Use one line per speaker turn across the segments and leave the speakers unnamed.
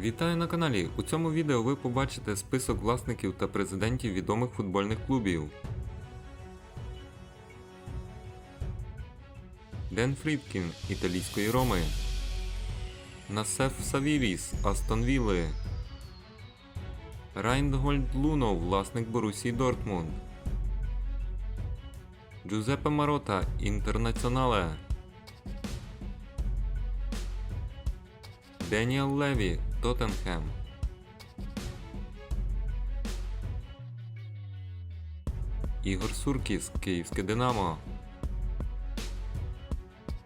Вітаю на каналі. У цьому відео ви побачите список власників та президентів відомих футбольних клубів. Ден Фрідкін італійської Роми. Насеф Савіріс Астон Вілли. Райнгольд Луно, власник Борусії Дортмунд. Джузеппе Марота Інтернаціонале. Деніел Леві Тоттенхем. Ігор Суркіс Київське Динамо.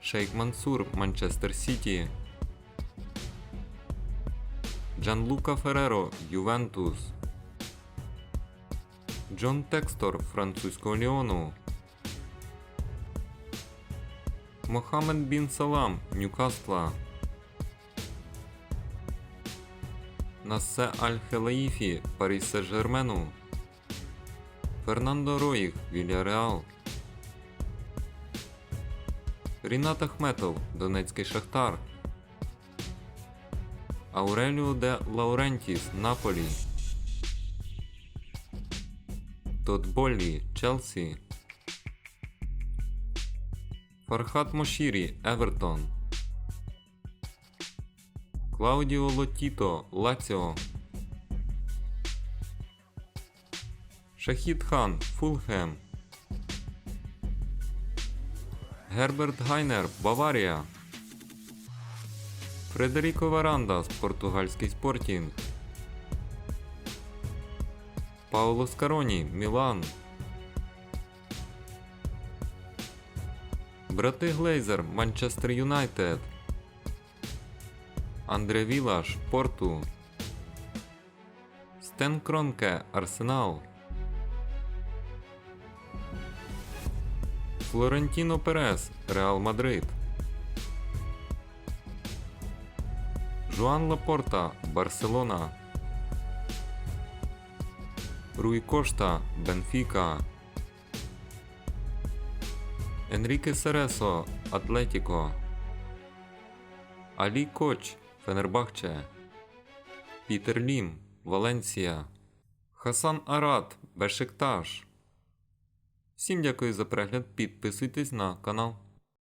Шейк Мансур Манчестер Сіті. Джанлука Фереро Ювентус. Джон Текстор Французького Ліону. Мохаммед Бін Салам Ньюкасла. Нассе Аль-Хелаїфі Парі Сен-Жермену. Фернандо Роїх Вільяреал. Рінат Ахметов Донецький Шахтар. Ауреліо де Лаурентіс Наполі. Тот Боллі Челсі. Фархат Мошірі Евертон. Клаудіо Лотіто Лаціо. Шахід Хан Фулхем. Герберт Гайнер Баварія. Фредеріко Варандас Португальський спортінг. Пауло Скароні Мілан. Брати Глейзер Манчестер Юнайтед. Андре Вілаш Порту. Стен Кронке Арсенал. Флорентіно Перес Реал Мадрид. Жуан Лапорта Барселона. Руй Кошта Бенфіка. Енріке Сересо Атлетіко. Алі Коч Фенербахче. Пітер Лім Валенсія. Хасан Арат Бешикташ. Всім дякую за перегляд. Підписуйтесь на канал.